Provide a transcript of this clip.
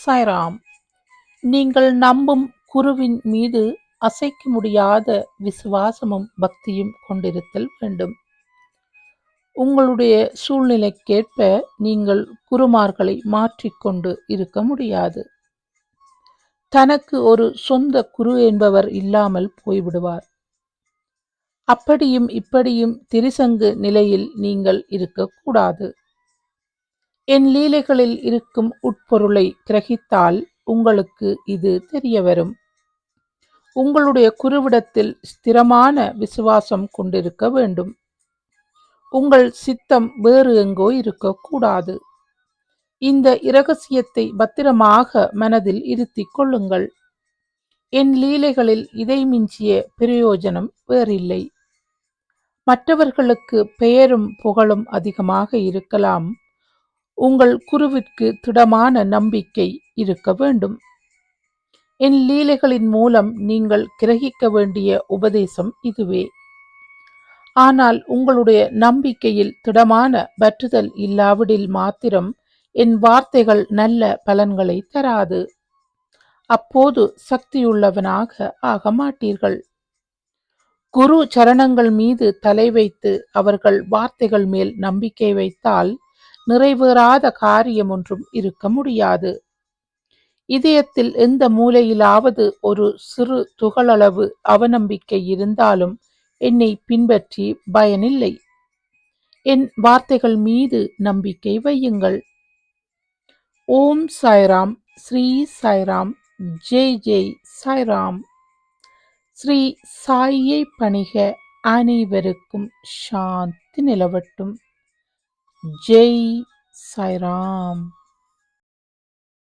சாய்ராம் நீங்கள் நம்பும் குருவின் மீது அசைக்க முடியாத விசுவாசமும் பக்தியும் கொண்டிருத்தல் வேண்டும். உங்களுடைய சூழ்நிலைக்கேற்ப நீங்கள் குருமார்களை மாற்றிக்கொண்டு இருக்க முடியாது. தனக்கு ஒரு சொந்த குரு என்பவர் இல்லாமல் போய்விடுவார். அப்படியும் இப்படியும் திரிசங்கு நிலையில் நீங்கள் இருக்கக்கூடாது. என் லீலைகளில் இருக்கும் உட்பொருளை கிரகித்தால் உங்களுக்கு இது தெரிய வரும். உங்களுடைய குருவிடத்தில் ஸ்திரமான விசுவாசம் கொண்டிருக்க வேண்டும். உங்கள் சித்தம் வேறு எங்கோ இருக்கக்கூடாது. இந்த இரகசியத்தை பத்திரமாக மனதில் இருத்திக் கொள்ளுங்கள். என் லீலைகளில் இதை மிஞ்சிய பிரயோஜனம் வேறில்லை. மற்றவர்களுக்கு பெயரும் புகழும் அதிகமாக இருக்கலாம். உங்கள் குருவிற்கு திடமான நம்பிக்கை இருக்க வேண்டும். என் லீலைகளின் மூலம் நீங்கள் கிரகிக்க வேண்டிய உபதேசம் இதுவே. ஆனால் உங்களுடைய நம்பிக்கையில் திடமான பற்றுதல் இல்லாவிடில் மாத்திரம் என் வார்த்தைகள் நல்ல பலன்களை தராது. அப்போது சக்தியுள்ளவனாக ஆக மாட்டீர்கள். குரு சரணங்கள் மீது தலை வைத்து அவர்கள் வார்த்தைகள் மேல் நம்பிக்கை வைத்தால் நிறைவேறாத காரியம் ஒன்றும் இருக்க முடியாது. இதயத்தில் எந்த மூலையிலாவது ஒரு சிறு துகளளவு அவநம்பிக்கை இருந்தாலும் என்னை பின்பற்றி பயனில்லை. என் வார்த்தைகள் மீது நம்பிக்கை வையுங்கள். ஓம் சாய்ராம் ஸ்ரீ சாய்ராம் ஜெய் ஜெய் சாய்ராம். ஸ்ரீ சாயை பணிக அனைவருக்கும் சாந்தி நிலவட்டும். ஜெய் சாய்ராம்